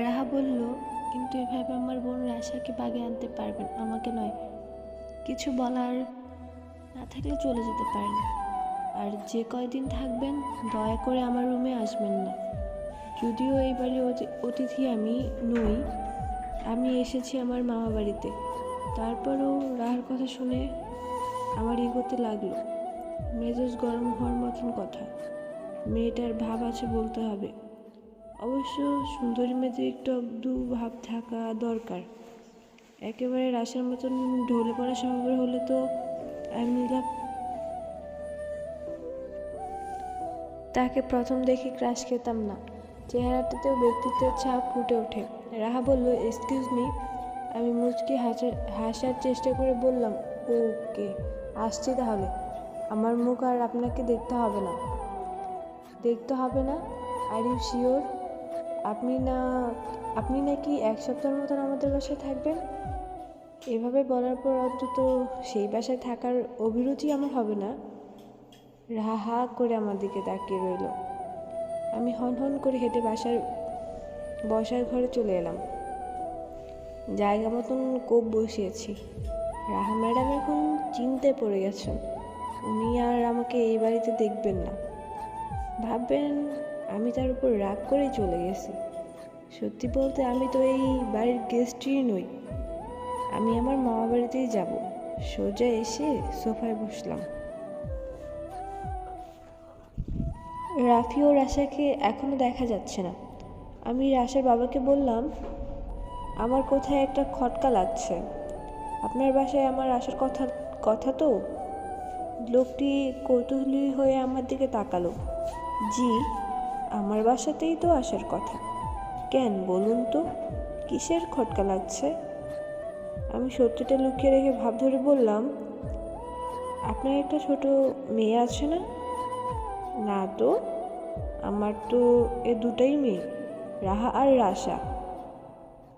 রাহা বলল, কিন্তু এভাবে আমার বোন রাশাকে বাগে আনতে পারবেন আমাকে নয়। কিছু বলার না থাকলে চলে যেতে পারেন। আর যে কয়দিন থাকবেন, দয়া করে আমার রুমে আসবেন না। যদিও এই বাড়ির অতি- অতিথি আমি নই, আমি এসেছি আমার মামা বাড়িতে। তারপরও রাহার কথা শুনে আমার এগোতে লাগল। মেজাজ গরম হওয়ার মতন কথা। মেয়েটার ভাব আছে বলতে হবে। অবশ্য সুন্দরী মেয়েদের একটু অব্দু ভাব থাকা দরকার। একেবারে রাশার মতন ঢলে পড়া স্বভাবের হলে তো আমি নিলাম। তাকে প্রথম দেখে ক্রাশ খেতাম না। চেহারাটাতেও ব্যক্তিত্বের ছাপ ফুটে ওঠে। রাহা বলল এক্সকিউজ মি আমি মুচকি হাসার হাসার চেষ্টা করে বললাম, ওকে, আসছি তাহলে। আমার মুখ আর আপনাকে দেখতে হবে না। দেখতে হবে না? আর ইউ শিওর আপনি না, আপনি নাকি এক সপ্তাহের মতন আমাদের বাসায় থাকবেন? এভাবে বলার পর অন্তত সেই বাসায় থাকার অভিরুচি আমার হবে না। রাহা হা করে আমার দিকে তাকিয়ে রইল। আমি হন হন করে হেঁটে বাসার, বসার ঘরে চলে এলাম। জায়গা মতন কোপ বসিয়েছি। রাহা ম্যাডাম এখন চিনতে পড়ে গেছেন। উনি আর আমাকে এই বাড়িতে দেখবেন না। ভাববেন আমি তার উপর রাগ করেই চলে গেছি। সত্যি বলতে আমি তো এই বাড়ির গেস্টই নই। আমি আমার মামা বাড়িতেই যাব। সোজা এসে সোফায় বসলাম। রাফি ও রাশাকে এখনও দেখা যাচ্ছে না। আমি রাশার বাবাকে বললাম, আমার কোথায় একটা খটকা লাগছে। আপনার বাসায় আমার আসার কথা কথা তো? লোকটি কৌতূহলী হয়ে আমার দিকে তাকালো। জি। আমার বাসাতেই তো আসার কথা। কেন বলুন তো? কিসের খটকা লাগছে? আমি সত্যিটা লুকিয়ে রেখে ভাব ধরে বললাম, আপনার একটা ছোট মেয়ে আছে না? না তো, আমার তো এ দুটাই মেয়ে, রাহা আর রাশা।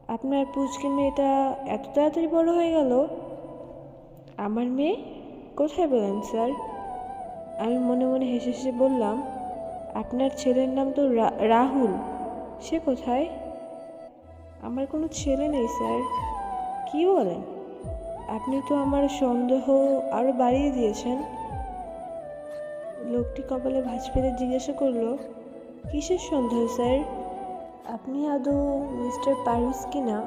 আপনার পুচকে মেয়েটা এত তাড়াতাড়ি বড় হয়ে গেল? আমার মেয়ে? কোথায় বলেন, স্যার? আমি মনে মনে হেসে হেসে বললাম আপনার ছেলের নাম তো রাহুল। সে কোথায়? আমার কোনো ছেলে নেই, স্যার। কি বলেন? আপনি তো আমার সন্দেহ আরও বাড়িয়ে দিয়েছেন। লোকটি কপালে ভাঁজ পেতে জিজ্ঞাসা করল, কিসের সন্দেহ, স্যার? আপনি আদৌ মিস্টার পারভিস কি না?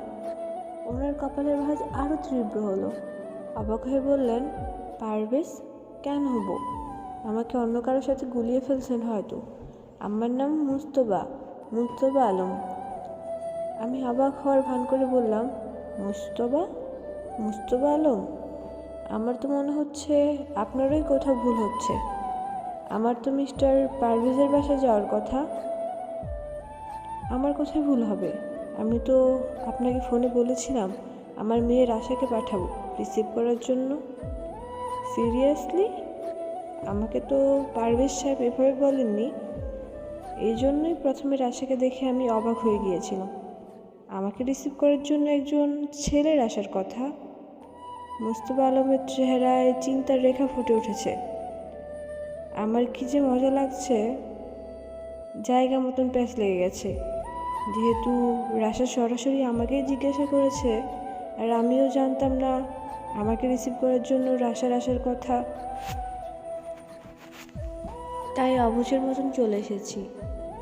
ওনার কপালের ভাঁজ আরও তীব্র হলো। অবাক হয়ে বললেন পারভেজ কেন হব? আমাকে অন্য কারোর সাথে গুলিয়ে ফেলছেন হয়তো। আমার নাম মুস্তবা মুস্তবা আলম। আমি অবাক হওয়ার ভান করে বললাম মুস্তবা মুস্তবা আলম? আমার তো মনে হচ্ছে আপনারই কোথাও ভুল হচ্ছে। আমার তো মিস্টার পারভেজের বাসায় যাওয়ার কথা। আমার কোথায় ভুল হবে? আমি তো আপনাকে ফোনে বলেছিলাম, আমার মেয়ের আশাকে পাঠাবো, রিসিভ করার জন্য। সিরিয়াসলি? আমাকে তো পারভেজ সাহেব এভাবে বলেননি, এই জন্যই প্রথমে রাশাকে দেখে আমি অবাক হয়ে গিয়েছিলাম। আমাকে রিসিভ করার জন্য একজন ছেলের আসার কথা। মুস্তফা আলমের চেহারায় চিন্তার রেখা ফুটে উঠেছে। আমার কি যে মজা লাগছে, জায়গা মতন প্যাচ লেগে গেছে। যেহেতু রাশা সরাসরি আমাকেই জিজ্ঞাসা করেছে, আর আমিও জানতাম না, আমাকে রিসিভ করার জন্য রাশার আসার কথা। তাই অবুঝের মতন চলে এসেছি।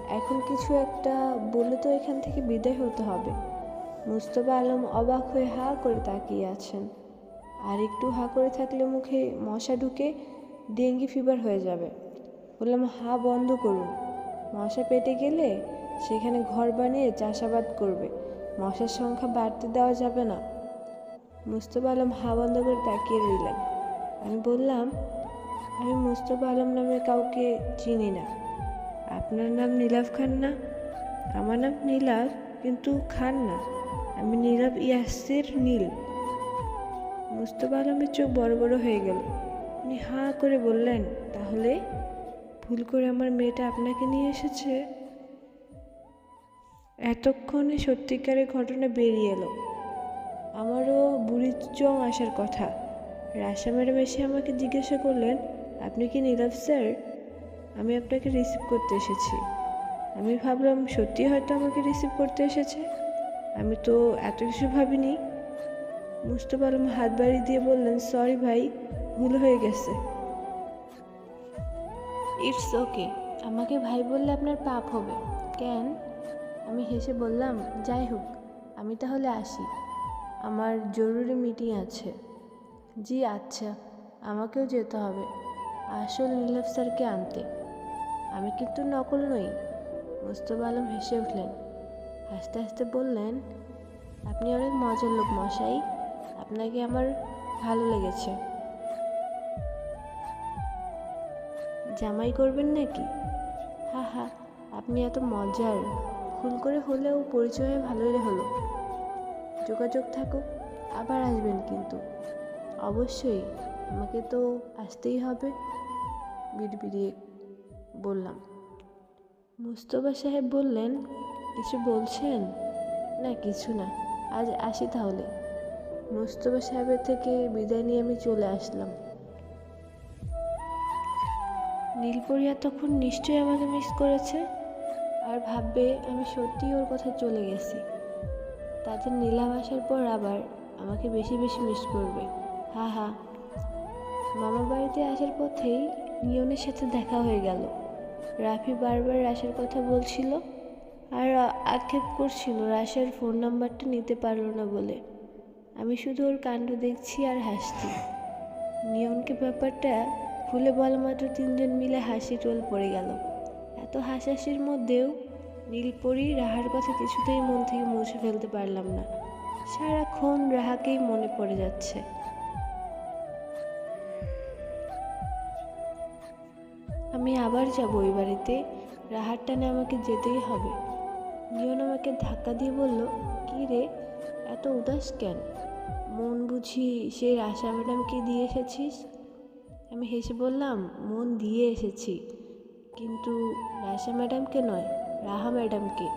এখন কিছু একটা বলে তো এখান থেকে বিদায় হতে হবে। মুস্তফা আলম অবাক হয়ে হা করে তাকিয়ে আছেন। আর একটু হা করে থাকলে মুখে মশা ঢুকে ডেঙ্গি ফিভার হয়ে যাবে। বললাম, হা, বন্ধ করুন। মশা পেটে গেলে সেখানে ঘর বানিয়ে চাষাবাদ করবে। মশার সংখ্যা বাড়তে দেওয়া যাবে না। মুস্তফা আলম হা বন্ধ করে তাকিয়ে রইলেন। আমি বললাম আমি মুস্তফা আলম নামে কাউকে চিনি না। আপনার নাম নীলাভ খান না? আমার নাম নীলাভ, কিন্তু খান না। আমি নীলাভ ইয়াসির নীল। মুস্তফা আলমের চোখ বড় বড় হয়ে গেল। উনি হাঁ করে বললেন, তাহলে ভুল করে আমার মেয়েটা আপনাকে নিয়ে এসেছে? এতক্ষণে সত্যিকারের ঘটনা বেরিয়ে এলো। আমারও বুড়ির চং আসার কথা। রাশা ম্যাডাম এসে আমাকে জিজ্ঞাসা করলেন আপনি কি নীলাভ স্যার? আমি আপনাকে রিসিভ করতে এসেছি। আমি ভাবলাম, সত্যি হয়তো আমাকে রিসিভ করতে এসেছে? আমি তো এত কিছু ভাবিনি। মুস্তফা আলম হাত বাড়ি দিয়ে বললেন সরি ভাই, ভুল হয়ে গেছে। ইটস ওকে আমাকে ভাই বললে আপনার পাপ হবে। কেন? আমি হেসে বললাম, যাই হোক, আমি তাহলে আসি। আমার জরুরি মিটিং আছে। জি আচ্ছা। আমাকেও যেতে হবে। আসল নীলভ স্যারকে আনতে। আমি কিন্তু নকল নই, মুস্তফা আলম হেসে উঠলেন। হাসতে হাসতে বললেন, আপনি অনেক মজার লোক মশাই, আপনাকে আমার ভালো লেগেছে। জামাই করবেন নাকি? হা হা, আপনি এত মজার। ভুল করে হলেও পরিচয় ভালোই হলো। যোগাযোগ থাকুক, আবার আসবেন কিন্তু। অবশ্যই আমাকে তো আসতেই হবে, বিড়বিড়িয়ে বললাম। মুস্তফা সাহেব বললেন, কিছু বলছেন? না, কিছু না, আজ আসি তাহলে। মুস্তফা সাহেবের থেকে বিদায় নিয়ে আমি চলে আসলাম। নীলপরিয়া তখন নিশ্চয়ই আমাকে মিস করেছে আর ভাববে আমি সত্যিই ওর কথা চলে গেছি। তাদের নীলাভ আসার পর আবার আমাকে বেশি বেশি মিস করবে। হা হা মামা বাড়িতে আসার পথেই নিয়নের সাথে দেখা হয়ে গেল। রাফি বারবার রাশের কথা বলছিল আর আক্ষেপ করছিল রাশের ফোন নাম্বারটা নিতে পারল না বলে। আমি শুধু ওর কাণ্ড দেখছি আর হাসছি। নিয়নকে ব্যাপারটা খুলে বলা মাত্র তিনজন মিলে হাসি টোল পড়ে গেল। এত হাসাহাসির মধ্যেও নীলপরি রাহার কথা কিছুতেই মন থেকে মুছে ফেলতে পারলাম না। সারাক্ষণ রাহাকেই মনে পড়ে যাচ্ছে। আমি আবার যাব ওই বাড়িতে। রাহার টানে আমাকে যেতেই হবে। নিয়ন আমাকে ধাক্কা দিয়ে বলল, কি রে, এত উদাস কেন? মন বুঝি সেই আশা ম্যাডামকে দিয়ে এসেছিস? আমি হেসে বললাম, মন দিয়ে এসেছি। কিন্তু রাশা ম্যাডামকে নয়, রাহা ম্যাডামকে।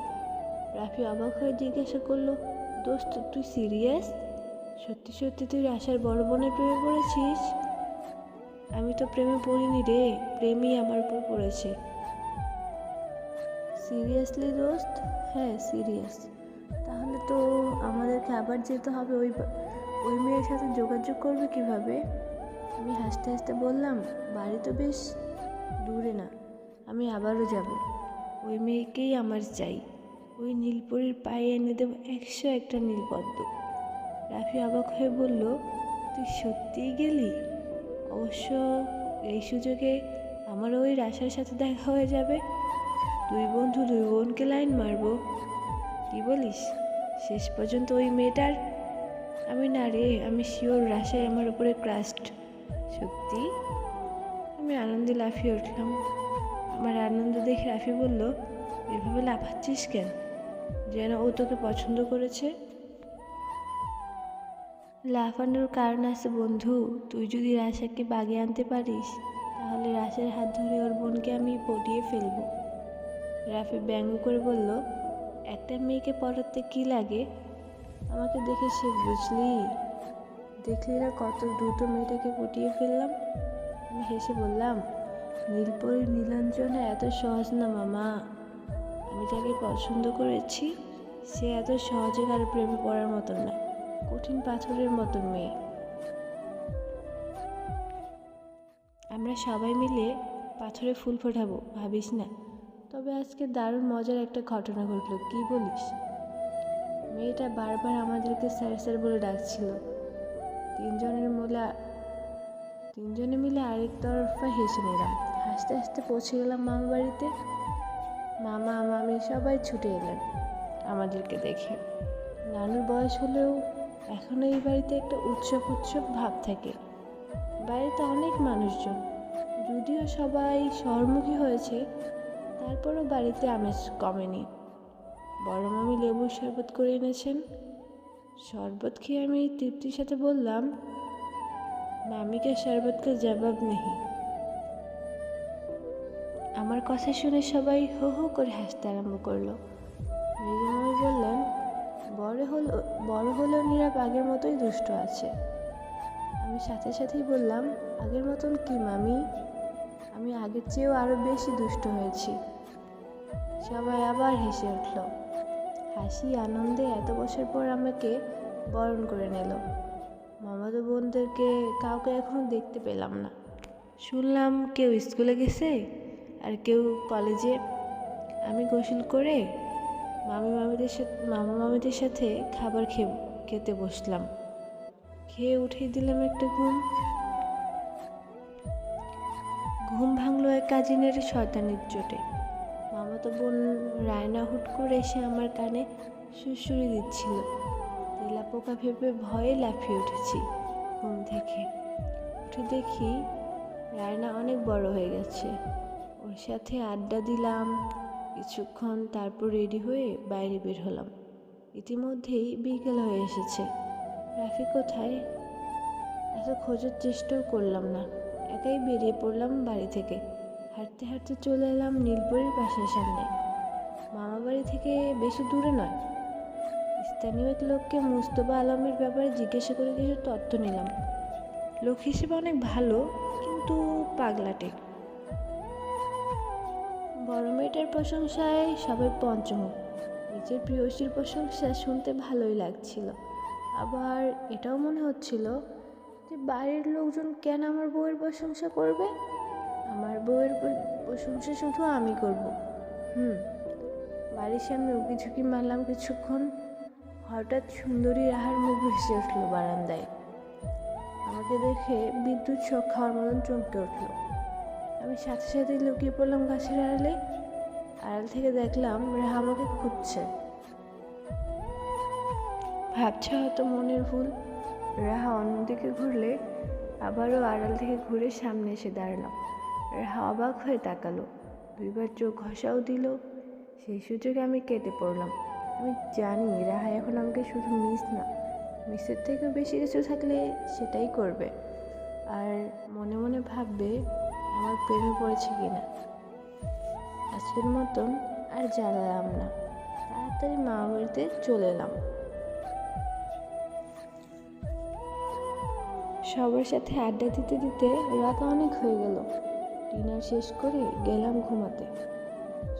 রাফি অবাক হয়ে জিজ্ঞাসা করল, দোস্ত, তুই সিরিয়াস? সত্যি সত্যি তুই রাশার বড় বোনের প্রেমে পড়েছিস? আমি তো প্রেমে পড়িনি রে, প্রেমই আমার উপর পড়েছে। সিরিয়াসলি দোস্ত? হ্যাঁ সিরিয়াস। তাহলে তো আমাদেরকে আবার যেতে হবে, ওই ওই মেয়ের সাথে যোগাযোগ করবে কীভাবে? আমি হাসতে হাসতে বললাম, বাড়ি তো বেশ দূরে না, আমি আবারও যাব। ওই মেয়েকেই আমার চাই। ওই নীলপরির পায়ে এনে দেবো একশো একটা নীলপদ্ম। রাফি অবাক হয়ে বলল, তুই সত্যিই গেলি? অবশ্য এই সুযোগে আমার ওই রাশার সাথে দেখা হয়ে যাবে। দুই বন্ধু দুই বোনকে লাইন মারবো। কি বলিস? শেষ পর্যন্ত ওই মেয়েটার আমি না রে আমি শিওর রাশায় আমার উপরে ক্রাস্ট সত্যি? আমি আনন্দে লাফিয়ে উঠলাম। আমার আনন্দ দেখে রাফি বলল, এভাবে লাফাচ্ছিস কেন? যেন ও তোকে পছন্দ করেছে। লাফানোর কারণ আছে বন্ধু, তুই যদি রাশাকে বাগে আনতে পারিস, তাহলে রাশের হাত ধরে ওর বোনকে আমি পটিয়ে ফেলব। রাফি ব্যঙ্গ করে বলল, একটা মেয়েকে পড়াতে কি লাগে? আমাকে দেখে সে বুঝলি? দেখলি না কত দ্রুত মেয়েটাকে পটিয়ে ফেললাম? আমি হেসে বললাম, নীলপরি নীলাঞ্জনা এত সহজ না মামা। আমি যাকে পছন্দ করেছি, সে এত সহজে কারও প্রেমে পড়ার মতন না। কঠিন পাথরের মতো মেয়ে। আমরা সবাই মিলে পাথরে ফুল ফোটাবো, ভাবিস না। তবে আজকে দারুণ মজার একটা ঘটনা ঘটলো, কি বলিস? মেয়েটা বারবার আমাদেরকে স্যার স্যার বলে ডাকছিল। তিনজনের মিলে, তিনজনে মিলে আরেক তরফা হেসে নিলাম। হাসতে হাসতে পৌঁছে গেলাম মামা বাড়িতে। মামা, মামি সবাই ছুটে এলেন আমাদেরকে দেখে। নানুর বয়স হলেও এখনও এই বাড়িতে একটা উৎসব উৎসব ভাব থাকে। বাড়িতে অনেক মানুষজন, যদিও সবাই শহরমুখী হয়েছে, তারপরও বাড়িতে আমেজ কমেনি। বড় মামি লেবুর শরবত করে এনেছেন। শরবত খেয়ে আমি তৃপ্তির সাথে বললাম, মামিকে শরবতকে জবাব নেই। আমার কথা শুনে সবাই হো হো করে হাসতে আরম্ভ করল। মেজমামি বললেন বড় হলো, বড় হলেও নীরব আগের মতোই দুষ্ট আছে। আমি সাথে সাথেই বললাম, আগের মতন কি, মামি? আমি আগের চেয়েও আরও বেশি দুষ্ট হয়েছি। সবাই আবার হেসে উঠল। হাসি, আনন্দে এত বছর পর আমাকে বরণ করে নিল। মামাতো বোনদেরকে কাউকে এখনও দেখতে পেলাম না। শুনলাম কেউ স্কুলে গেছে আর কেউ কলেজে। আমি গোসল করে মামি মামিদের সাথে, মামা মামিদের সাথে খাবার খেয়ে, খেতে বসলাম। খেয়ে উঠিয়ে দিলাম একটা ঘুম। ঘুম ভাঙলো এক কাজিনের শয়তানির চোটে। মামাতো বোন রায়না হুট করে এসে আমার কানে সুরসুরি দিচ্ছিল। তেলা পোকা ভেবে ভয়ে লাফিয়ে উঠেছি ঘুম থেকে। উঠে দেখি রায়না অনেক বড় হয়ে গেছে। ওর সাথে আড্ডা দিলাম কিছুক্ষণ তারপর রেডি হয়ে বাইরে বের হলাম। ইতিমধ্যেই বিকেল হয়ে এসেছে। রাফি কোথায়? এত খোঁজার চেষ্টাও করলাম না। একাই বেরিয়ে পড়লাম বাড়ি থেকে। হাঁটতে হাঁটতে চলে এলাম নীলপুরের বাসার সামনে। মামা বাড়ি থেকে বেশি দূরে নয়। স্থানীয় এক লোককে মুস্তফা আলমের ব্যাপারে জিজ্ঞাসা করে কিছু তথ্য নিলাম। লোক হিসেবে অনেক ভালো, কিন্তু পাগলাটে। বড় মেয়েটার প্রশংসায় সবাই পঞ্চমুখ। নিজের প্রিয়সীর প্রশংসা শুনতে ভালোই লাগছিল। আবার এটাও মনে হচ্ছিল যে বাড়ির লোকজন কেন আমার বউয়ের প্রশংসা করবে? আমার বউয়ের প্রশংসা শুধু আমি করব। হুম, বাড়ির সামনে উকি ঝুঁকি মারলাম কিছুক্ষণ। হঠাৎ সুন্দরী রাহার মুখ ভেসে উঠল বারান্দায়। আমাকে দেখে বিদ্যুৎ শখ খাওয়ার মতন চমকে উঠল। আমি সাথে সাথে লুকিয়ে পড়লাম গাছের আড়ালে। আড়াল থেকে দেখলাম রাহা আমাকে খুঁজছে। ভাবছে হয়তো মনের ভুল। রাহা অন্যদিকে ঘুরলে আবারও আড়াল থেকে ঘুরে সামনে এসে দাঁড়ালাম রাহা অবাক হয়ে তাকালো। দুইবার চোখ ঘষাও দিল। সেই সুযোগে আমি কেটে পড়লাম। আমি জানি রাহা এখন আমাকে শুধু মিস না, মিসের থেকেও বেশি কিছু থাকলে সেটাই করবে। আর মনে মনে ভাববে আমার প্রেমে পড়েছে কিনা? আজকের মতন আর জ্বালালাম না। তাড়াতাড়ি মা বাড়িতে চলে এলাম। সবার সাথে আড্ডা দিতে দিতে রাত অনেক হয়ে গেল। ডিনার শেষ করে গেলাম ঘুমাতে।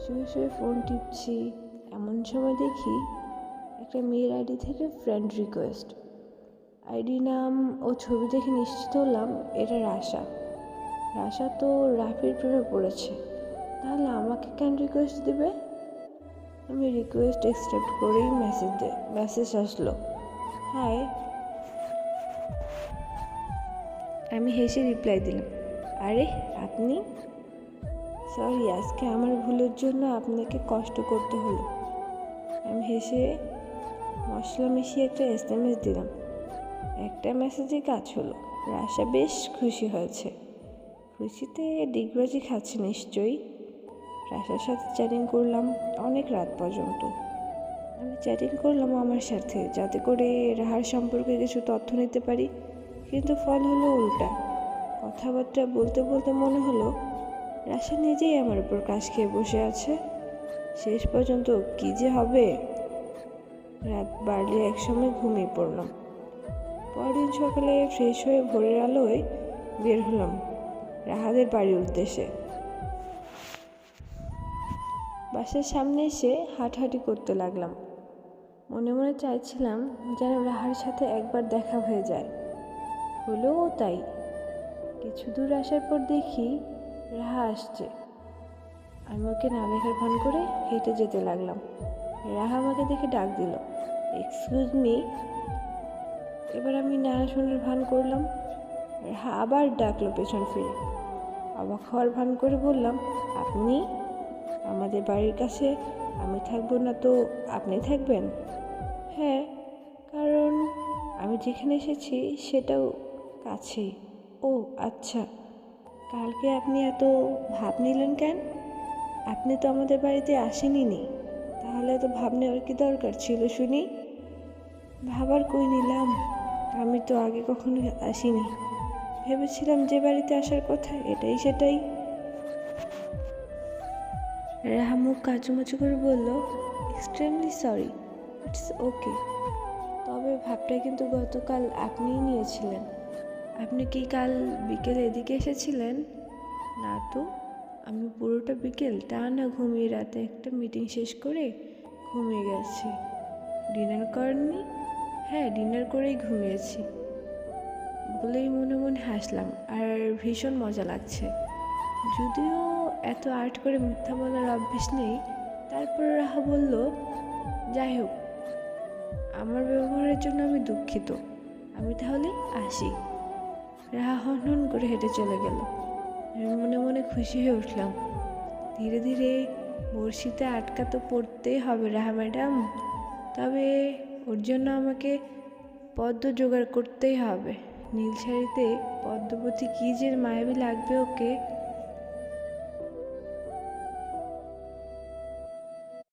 শুয়ে শুয়ে ফোন টিপছি, এমন সময় দেখি একটা মেয়ের আইডি থেকে ফ্রেন্ড রিকোয়েস্ট আইডি নাম ও ছবি দেখে নিশ্চিত হলাম এটা রাশা। রাশা তো রাফির প্রেমে পড়েছে তাহলে আমাকে কেন রিকোয়েস্ট দেবে? আমি রিকোয়েস্ট অ্যাকসেপ্ট করেই মেসেজ দে মেসেজ আসলো। হাই আমি হেসে রিপ্লাই দিলাম। আরে, আপনি? সরি আজকে আমার ভুলের জন্য আপনাকে কষ্ট করতে হলো। আমি হেসে মশলা মিশিয়ে একটা এস দিলাম। একটা মেসেজে কাজ হলো। রাশা বেশ খুশি হয়েছে। খুশিতে ডিগবাজি খাচ্ছে নিশ্চয়ই। রাশার সাথে চ্যাটিং করলাম অনেক রাত পর্যন্ত। আমি চ্যাটিং করলাম আমার সাথে, যাতে করে রাহার সম্পর্কে কিছু তথ্য নিতে পারি। কিন্তু ফল হলো উল্টা। কথাবার্তা বলতে বলতে মনে হলো, রাশা নিজেই আমার উপর কাজ খেয়ে বসে আছে। শেষ পর্যন্ত কী যে হবে? রাত বাড়লে একসময় ঘুমিয়ে পড়লাম। পরদিন সকালে ফ্রেশ হয়ে ভোরের আলোয় বের হলাম। রাহাদের বাড়ির উদ্দেশ্যে। বাসার সামনে এসে হাঁটাহাঁটি করতে লাগলাম। মনে মনে চাইছিলাম যেন রাহার সাথে একবার দেখা হয়ে যায়। হলেও তাই। কিছু দূর আসার পর দেখি রাহা আসছে। আমি ওকে না দেখার ভান করে হেঁটে যেতে লাগলাম। রাহা আমাকে দেখে ডাক দিল এক্সকিউজ মি এবার আমি না শোনার ভান করলাম। আবার ডাকলো পেছন ফিরে। অবাক হওয়ার ভান করে বললাম, আপনি? আমাদের বাড়ির কাছে আমি থাকব না তো আপনি থাকবেন? হ্যাঁ কারণ আমি যেখানে এসেছি সেটাও কাছেই ও আচ্ছা। কালকে আপনি এত ভাব নিলেন কেন? আপনি তো আমাদের বাড়িতে আসেনি নি। তাহলে এত ভাব নেওয়ার কি দরকার ছিল শুনি? ভাবার কই নিলাম? আমি তো আগে কখনো আসিনি। ভেবেছিলাম যে বাড়িতে আসার কথা, এটাই সেটাই। রাহা মুখ কাচুমাচু করে বলল এক্সট্রিমলি সরি ইটস ওকে তবে ভাবটা কিন্তু গতকাল আপনিই নিয়েছিলেন। আপনি কি কাল বিকেলে এদিকে এসেছিলেন? না তো, আমি পুরোটা বিকেল তা না ঘুমিয়ে রাতে একটা মিটিং শেষ করে ঘুমিয়ে গেছি। ডিনার করেননি? হ্যাঁ ডিনার করেই ঘুমিয়েছি। বলেই মনে মনে হাসলাম, আর ভীষণ মজা লাগছে। যদিও এত আর্ট করে মিথ্যা বলার অভ্যেস নেই, তারপর রাহা বলল, যাই হোক, আমার ব্যবহারের জন্য আমি দুঃখিত। আমি তাহলে আসি। রাহা হন হন করে হেঁটে চলে গেল। আমি মনে মনে খুশি হয়ে উঠলাম। ধীরে ধীরে বড়শিতে আটকা তো পড়তেই হবে রাহা ম্যাডাম। তবে ওর জন্য আমাকে পদ্ম জোগাড় করতেই হবে। নীল শাড়িতে পদ্মপতি কী যে মায়াবী লাগবে ওকে